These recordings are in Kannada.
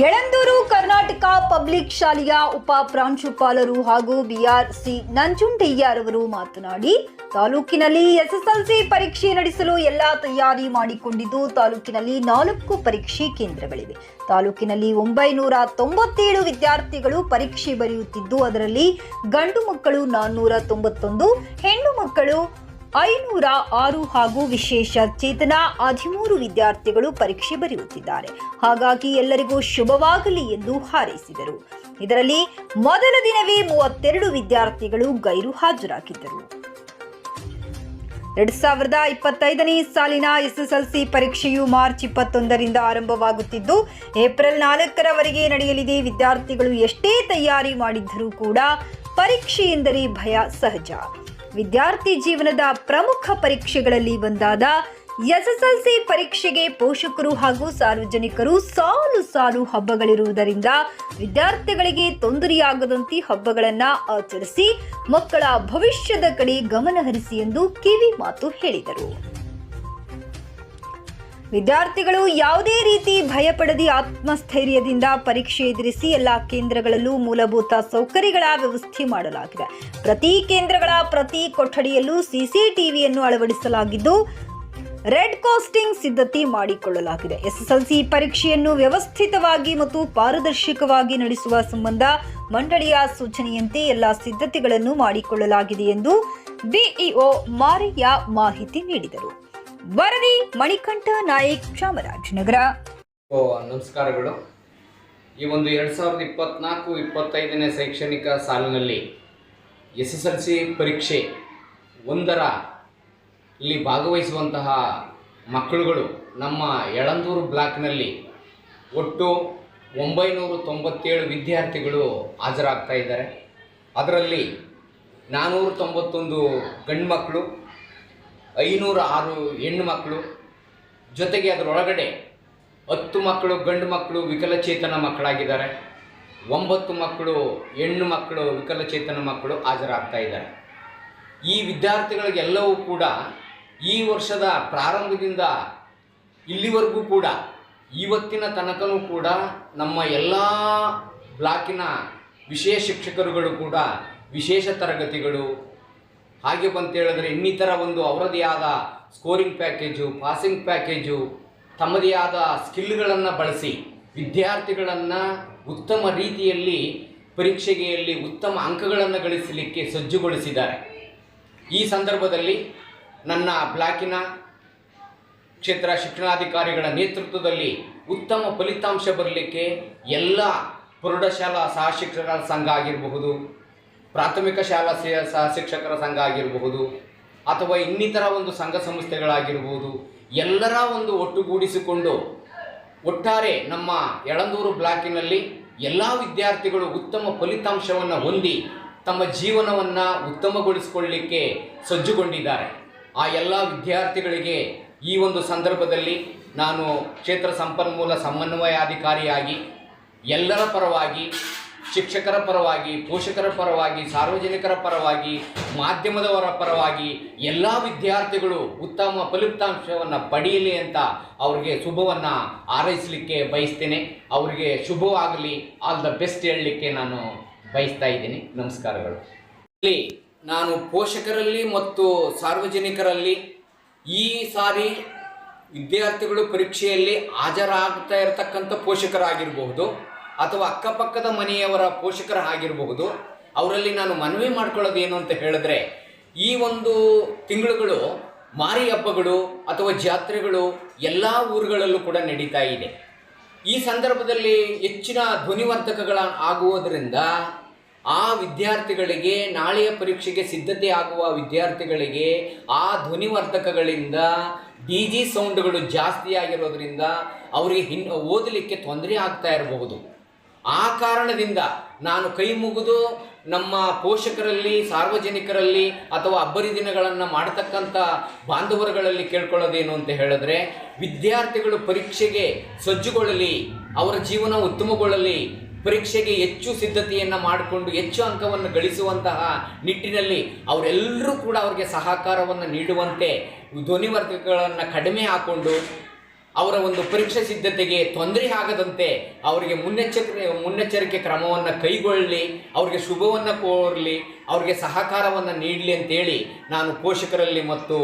ಯಳಂದೂರು ಕರ್ನಾಟಕ ಪಬ್ಲಿಕ್ ಶಾಲೆಯ ಉಪ ಪ್ರಾಂಶುಪಾಲರು ಹಾಗೂ ಬಿಆರ್ಸಿ ನಂಜುಂಡಯ್ಯರವರು ಮಾತನಾಡಿ, ತಾಲೂಕಿನಲ್ಲಿ ಎಸ್ಎಸ್ಎಲ್ಸಿ ಪರೀಕ್ಷೆ ನಡೆಸಲು ಎಲ್ಲಾ ತಯಾರಿ ಮಾಡಿಕೊಂಡಿದ್ದು, ತಾಲೂಕಿನಲ್ಲಿ ನಾಲ್ಕು ಪರೀಕ್ಷೆ ಕೇಂದ್ರಗಳಿವೆ. ತಾಲೂಕಿನಲ್ಲಿ ಒಂಬೈನೂರ ತೊಂಬತ್ತೇಳು ವಿದ್ಯಾರ್ಥಿಗಳು ಪರೀಕ್ಷೆ ಬರೆಯುತ್ತಿದ್ದು, ಅದರಲ್ಲಿ ಗಂಡು ಮಕ್ಕಳು ನಾನ್ನೂರ ತೊಂಬತ್ತೊಂದು, ಹೆಣ್ಣು ಮಕ್ಕಳು ಐನೂರ ಆರು ಹಾಗೂ ವಿಶೇಷ ಚೇತನ ಹದಿಮೂರು ವಿದ್ಯಾರ್ಥಿಗಳು ಪರೀಕ್ಷೆ ಬರೆಯುತ್ತಿದ್ದಾರೆ. ಹಾಗಾಗಿ ಎಲ್ಲರಿಗೂ ಶುಭವಾಗಲಿ ಎಂದು ಹಾರೈಸಿದರು. ಇದರಲ್ಲಿ ಮೊದಲ ದಿನವೇ ಮೂವತ್ತೆರಡು ವಿದ್ಯಾರ್ಥಿಗಳು ಗೈರು ಹಾಜರಾಗಿದ್ದರು. ಎರಡ್ ಸಾವಿರದ ಇಪ್ಪತ್ತೈದನೇ ಸಾಲಿನ ಎಸ್ಎಸ್ಎಲ್ಸಿ ಪರೀಕ್ಷೆಯು ಮಾರ್ಚ್ ಇಪ್ಪತ್ತೊಂದರಿಂದ ಆರಂಭವಾಗುತ್ತಿದ್ದು, ಏಪ್ರಿಲ್ ನಾಲ್ಕರವರೆಗೆ ನಡೆಯಲಿದೆ. ವಿದ್ಯಾರ್ಥಿಗಳು ಎಷ್ಟೇ ತಯಾರಿ ಮಾಡಿದ್ದರೂ ಕೂಡ ಪರೀಕ್ಷೆ ಎಂದರೆ ಭಯ, ಸಹಜ. ವಿದ್ಯಾರ್ಥಿ ಜೀವನದ ಪ್ರಮುಖ ಪರೀಕ್ಷೆಗಳಲ್ಲಿ ಒಂದಾದ ಎಸ್ಎಸ್ಎಲ್ಸಿ ಪರೀಕ್ಷೆಗೆ ಪೋಷಕರು ಹಾಗೂ ಸಾರ್ವಜನಿಕರು ಸಾಲು ಸಾಲು ಹಬ್ಬಗಳಿರುವುದರಿಂದ ವಿದ್ಯಾರ್ಥಿಗಳಿಗೆ ತೊಂದರೆಯಾಗದಂತೆ ಹಬ್ಬಗಳನ್ನು ಆಚರಿಸಿ ಮಕ್ಕಳ ಭವಿಷ್ಯದ ಕಡೆ ಗಮನಹರಿಸಿ ಎಂದು ಕಿವಿ ಮಾತು ಹೇಳಿದರು. ವಿದ್ಯಾರ್ಥಿಗಳು ಯಾವುದೇ ರೀತಿ ಭಯಪಡದೆ ಆತ್ಮಸ್ಥೈರ್ಯದಿಂದ ಪರೀಕ್ಷೆ ಎದುರಿಸಿ ಎಲ್ಲ ಕೇಂದ್ರಗಳಲ್ಲೂ ಮೂಲಭೂತ ಸೌಕರ್ಯಗಳ ವ್ಯವಸ್ಥೆ ಮಾಡಲಾಗಿದೆ. ಪ್ರತಿ ಕೇಂದ್ರಗಳ ಪ್ರತಿ ಕೊಠಡಿಯಲ್ಲೂ ಸಿಸಿಟಿವಿಯನ್ನು ಅಳವಡಿಸಲಾಗಿದ್ದು, ರೆಡ್ ಕಾಸ್ಟಿಂಗ್ ಸಿದ್ಧತೆ ಮಾಡಿಕೊಳ್ಳಲಾಗಿದೆ. ಎಸ್ಎಸ್ಎಲ್ಸಿ ಪರೀಕ್ಷೆಯನ್ನು ವ್ಯವಸ್ಥಿತವಾಗಿ ಮತ್ತು ಪಾರದರ್ಶಕವಾಗಿ ನಡೆಸುವ ಸಂಬಂಧ ಮಂಡಳಿಯ ಸೂಚನೆಯಂತೆ ಎಲ್ಲ ಸಿದ್ಧತೆಗಳನ್ನು ಮಾಡಿಕೊಳ್ಳಲಾಗಿದೆ ಎಂದು ಬಿಇಒ ಮಾರಿಯಾ ಮಾಹಿತಿ ನೀಡಿದರು. ವರದಿ, ಮಣಿಕಂಠ ನಾಯಕ್, ಚಾಮರಾಜನಗರ. ನಮಸ್ಕಾರಗಳು. ಈ ಒಂದು ಎರಡು ಸಾವಿರದ ಇಪ್ಪತ್ನಾಲ್ಕು, ಇಪ್ಪತ್ತೈದನೇ ಶೈಕ್ಷಣಿಕ ಸಾಲಿನಲ್ಲಿ ಎಸ್ ಎಸ್ ಎಲ್ ಸಿ ಪರೀಕ್ಷೆ ಒಂದರ ಇಲ್ಲಿ ಭಾಗವಹಿಸುವಂತಹ ಮಕ್ಕಳುಗಳು ನಮ್ಮ ಯಳಂದೂರು ಬ್ಲಾಕ್ನಲ್ಲಿ ಒಟ್ಟು ಒಂಬೈನೂರ ತೊಂಬತ್ತೇಳು ವಿದ್ಯಾರ್ಥಿಗಳು ಹಾಜರಾಗ್ತಾ ಇದ್ದಾರೆ. ಅದರಲ್ಲಿ ನಾನ್ನೂರ ತೊಂಬತ್ತೊಂದು ಗಂಡು ಮಕ್ಕಳು ಐನೂರ ಆರು ಹೆಣ್ಣು ಮಕ್ಕಳು. ಜೊತೆಗೆ ಅದರೊಳಗಡೆ ಹತ್ತು ಮಕ್ಕಳು, ಗಂಡು ಮಕ್ಕಳು, ವಿಕಲಚೇತನ ಮಕ್ಕಳಾಗಿದ್ದಾರೆ. ಒಂಬತ್ತು ಮಕ್ಕಳು, ಹೆಣ್ಣು ಮಕ್ಕಳು, ವಿಕಲಚೇತನ ಮಕ್ಕಳು ಹಾಜರಾಗ್ತಾ ಇದ್ದಾರೆ. ಈ ವಿದ್ಯಾರ್ಥಿಗಳಿಗೆಲ್ಲವೂ ಕೂಡ ಈ ವರ್ಷದ ಪ್ರಾರಂಭದಿಂದ ಇಲ್ಲಿವರೆಗೂ ಕೂಡ, ಇವತ್ತಿನ ತನಕನೂ ಕೂಡ ನಮ್ಮ ಎಲ್ಲ ಬ್ಲಾಕಿನ ವಿಶೇಷ ಶಿಕ್ಷಕರುಗಳು ಕೂಡ, ವಿಶೇಷ ತರಗತಿಗಳು ಹಾಗೆ ಬಂತೇಳಿದ್ರೆ ಇನ್ನಿತರ ಒಂದು ಅವರದೇ ಆದ ಸ್ಕೋರಿಂಗ್ ಪ್ಯಾಕೇಜು ಪಾಸಿಂಗ್ ಪ್ಯಾಕೇಜು ತಮ್ಮದೇ ಆದ ಸ್ಕಿಲ್ಗಳನ್ನು ಬಳಸಿ ವಿದ್ಯಾರ್ಥಿಗಳನ್ನು ಉತ್ತಮ ರೀತಿಯಲ್ಲಿ ಪರೀಕ್ಷೆಗೆಯಲ್ಲಿ ಉತ್ತಮ ಅಂಕಗಳನ್ನು ಗಳಿಸಲಿಕ್ಕೆ ಸಜ್ಜುಗೊಳಿಸಿದ್ದಾರೆ. ಈ ಸಂದರ್ಭದಲ್ಲಿ ನನ್ನ ಬ್ಲಾಕಿನ ಕ್ಷೇತ್ರ ಶಿಕ್ಷಣಾಧಿಕಾರಿಗಳ ನೇತೃತ್ವದಲ್ಲಿ ಉತ್ತಮ ಫಲಿತಾಂಶ ಬರಲಿಕ್ಕೆ ಎಲ್ಲ ಪ್ರೌಢಶಾಲಾ ಸಹ ಶಿಕ್ಷಕರ ಸಂಘ ಆಗಿರಬಹುದು. ಪ್ರಾಥಮಿಕ ಶಾಲಾ ಸಹ ಶಿಕ್ಷಕರ ಸಂಘ ಆಗಿರಬಹುದು, ಅಥವಾ ಇನ್ನಿತರ ಒಂದು ಸಂಘ ಸಂಸ್ಥೆಗಳಾಗಿರ್ಬೋದು ಎಲ್ಲರ ಒಂದು ಒಟ್ಟುಗೂಡಿಸಿಕೊಂಡು ಒಟ್ಟಾರೆ ನಮ್ಮ ಯಳಂದೂರು ಬ್ಲಾಕಿನಲ್ಲಿ ಎಲ್ಲ ವಿದ್ಯಾರ್ಥಿಗಳು ಉತ್ತಮ ಫಲಿತಾಂಶವನ್ನು ಹೊಂದಿ ತಮ್ಮ ಜೀವನವನ್ನು ಉತ್ತಮಗೊಳಿಸಿಕೊಳ್ಳಲಿಕ್ಕೆ ಸಜ್ಜುಗೊಂಡಿದ್ದಾರೆ. ಆ ಎಲ್ಲ ವಿದ್ಯಾರ್ಥಿಗಳಿಗೆ ಈ ಒಂದು ಸಂದರ್ಭದಲ್ಲಿ ನಾನು ಕ್ಷೇತ್ರ ಸಂಪನ್ಮೂಲ ಸಮನ್ವಯಾಧಿಕಾರಿಯಾಗಿ ಎಲ್ಲರ ಪರವಾಗಿ ಶಿಕ್ಷಕರ ಪರವಾಗಿ, ಪೋಷಕರ ಪರವಾಗಿ, ಸಾರ್ವಜನಿಕರ ಪರವಾಗಿ, ಮಾಧ್ಯಮದವರ ಪರವಾಗಿ ಎಲ್ಲ ವಿದ್ಯಾರ್ಥಿಗಳು ಉತ್ತಮ ಫಲಿತಾಂಶವನ್ನು ಪಡೆಯಲಿ ಅಂತ ಅವರಿಗೆ ಶುಭವನ್ನು ಹಾರೈಸಲಿಕ್ಕೆ ಬಯಸ್ತೇನೆ. ಅವರಿಗೆ ಶುಭವಾಗಲಿ ಆಲ್ ದ ಬೆಸ್ಟ್ ಹೇಳಲಿಕ್ಕೆ ನಾನು ಬಯಸ್ತಾ ಇದ್ದೀನಿ. ನಮಸ್ಕಾರಗಳು. ಇಲ್ಲಿ ನಾನು ಪೋಷಕರಲ್ಲಿ ಮತ್ತು ಸಾರ್ವಜನಿಕರಲ್ಲಿ ಈ ಸಾರಿ ವಿದ್ಯಾರ್ಥಿಗಳು ಪರೀಕ್ಷೆಯಲ್ಲಿ ಹಾಜರಾಗ್ತಾ ಇರತಕ್ಕಂಥ ಪೋಷಕರಾಗಿರಬಹುದು. ಅಥವಾ ಅಕ್ಕಪಕ್ಕದ ಮನೆಯವರ ಪೋಷಕರ ಆಗಿರಬಹುದು ಅವರಲ್ಲಿ ನಾನು ಮನವಿ ಮಾಡ್ಕೊಳ್ಳೋದು ಏನು ಅಂತ ಹೇಳಿದ್ರೆ, ಈ ಒಂದು ತಿಂಗಳುಗಳು, ಮಾರಿ ಹಬ್ಬಗಳು ಅಥವಾ ಜಾತ್ರೆಗಳು ಎಲ್ಲ ಊರುಗಳಲ್ಲೂ ಕೂಡ ನಡೀತಾ ಇದೆ. ಈ ಸಂದರ್ಭದಲ್ಲಿ ಹೆಚ್ಚಿನ ಧ್ವನಿವರ್ಧಕಗಳ ಆಗುವುದರಿಂದ ಆ ವಿದ್ಯಾರ್ಥಿಗಳಿಗೆ, ನಾಳೆಯ ಪರೀಕ್ಷೆಗೆ ಸಿದ್ಧತೆ ಆಗುವ ವಿದ್ಯಾರ್ಥಿಗಳಿಗೆ ಆ ಧ್ವನಿವರ್ಧಕಗಳಿಂದ ಡಿ ಜಿ ಸೌಂಡ್ಗಳು ಜಾಸ್ತಿ ಆಗಿರೋದ್ರಿಂದ ಅವರಿಗೆ ಹಿನ್, ಓದಲಿಕ್ಕೆ ತೊಂದರೆ ಆಗ್ತಾ ಇರಬಹುದು. ಆ ಕಾರಣದಿಂದ ನಾನು ಕೈ ಮುಗಿದು ನಮ್ಮ ಪೋಷಕರಲ್ಲಿ, ಸಾರ್ವಜನಿಕರಲ್ಲಿ ಅಥವಾ ಅಬ್ಬರಿ ದಿನಗಳನ್ನು ಮಾಡತಕ್ಕಂಥ ಬಾಂಧವರುಗಳಲ್ಲಿ ಕೇಳ್ಕೊಳ್ಳೋದೇನು ಅಂತ ಹೇಳಿದ್ರೆ, ವಿದ್ಯಾರ್ಥಿಗಳು ಪರೀಕ್ಷೆಗೆ ಸಜ್ಜುಗೊಳ್ಳಲಿ, ಅವರ ಜೀವನ ಉತ್ತಮಗೊಳ್ಳಲಿ, ಪರೀಕ್ಷೆಗೆ ಹೆಚ್ಚು ಸಿದ್ಧತೆಯನ್ನು ಮಾಡಿಕೊಂಡು ಹೆಚ್ಚು ಅಂಕವನ್ನು ಗಳಿಸುವಂತಹ ನಿಟ್ಟಿನಲ್ಲಿ ಅವರೆಲ್ಲರೂ ಕೂಡ ಅವರಿಗೆ ಸಹಕಾರವನ್ನು ನೀಡುವಂತೆ ಧ್ವನಿವರ್ಗಗಳನ್ನು ಕಡಿಮೆ ಹಾಕ್ಕೊಂಡು ಅವರ ಒಂದು ಪರೀಕ್ಷೆ ಸಿದ್ಧತೆಗೆ ತೊಂದರೆ ಆಗದಂತೆ ಅವರಿಗೆ ಮುನ್ನೆಚ್ಚರಿಕೆ ಮುನ್ನೆಚ್ಚರಿಕೆ ಕ್ರಮವನ್ನು ಕೈಗೊಳ್ಳಲಿ ಅವರಿಗೆ ಶುಭವನ್ನು ಕೋರಲಿ, ಅವರಿಗೆ ಸಹಕಾರವನ್ನು ನೀಡಲಿ ಅಂತೇಳಿ ನಾನು ಪೋಷಕರಲ್ಲಿ ಮತ್ತು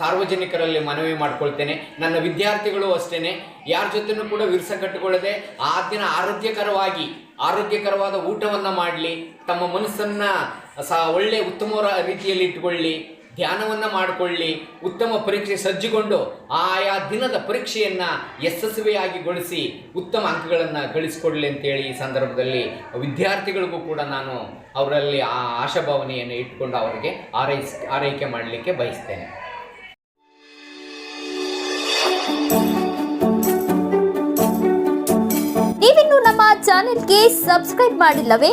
ಸಾರ್ವಜನಿಕರಲ್ಲಿ ಮನವಿ ಮಾಡಿಕೊಳ್ತೇನೆ. ನನ್ನ ವಿದ್ಯಾರ್ಥಿಗಳು ಅಷ್ಟೇ ಯಾರ ಜೊತೆನೂ ಕೂಡ ವಿರಸ ಕಟ್ಟಿಕೊಳ್ಳದೆ ಆ ದಿನ ಆರೋಗ್ಯಕರವಾಗಿ, ಆರೋಗ್ಯಕರವಾದ ಊಟವನ್ನು ಮಾಡಲಿ, ತಮ್ಮ ಮನಸ್ಸನ್ನು ಸಹ ಒಳ್ಳೆ ಉತ್ತಮ ರೀತಿಯಲ್ಲಿ ಇಟ್ಕೊಳ್ಳಿ ಧ್ಯಾನವನ್ನು ಮಾಡಿಕೊಳ್ಳಿ, ಉತ್ತಮ ಪರೀಕ್ಷೆ ಸಜ್ಜುಗೊಂಡು ಆಯಾ ದಿನದ ಪರೀಕ್ಷೆಯನ್ನು ಯಶಸ್ವಿಯಾಗಿಗೊಳಿಸಿ ಉತ್ತಮ ಅಂಕಗಳನ್ನು ಗಳಿಸಿಕೊಡಲಿ ಅಂತೇಳಿ ಈ ಸಂದರ್ಭದಲ್ಲಿ ವಿದ್ಯಾರ್ಥಿಗಳಿಗೂ ಕೂಡ ನಾನು ಅವರಲ್ಲಿ ಆ ಆಶಾಭಾವನೆಯನ್ನು ಇಟ್ಕೊಂಡು ಅವರಿಗೆ ಆರೈಸ್, ಆರೈಕೆ ಮಾಡಲಿಕ್ಕೆ ಬಯಸ್ತೇನೆ. ನೀವಿನ್ನು ನಮ್ಮ ಚಾನೆಲ್ಗೆ ಸಬ್ಸ್ಕ್ರೈಬ್ ಮಾಡಿಲ್ಲವೇ?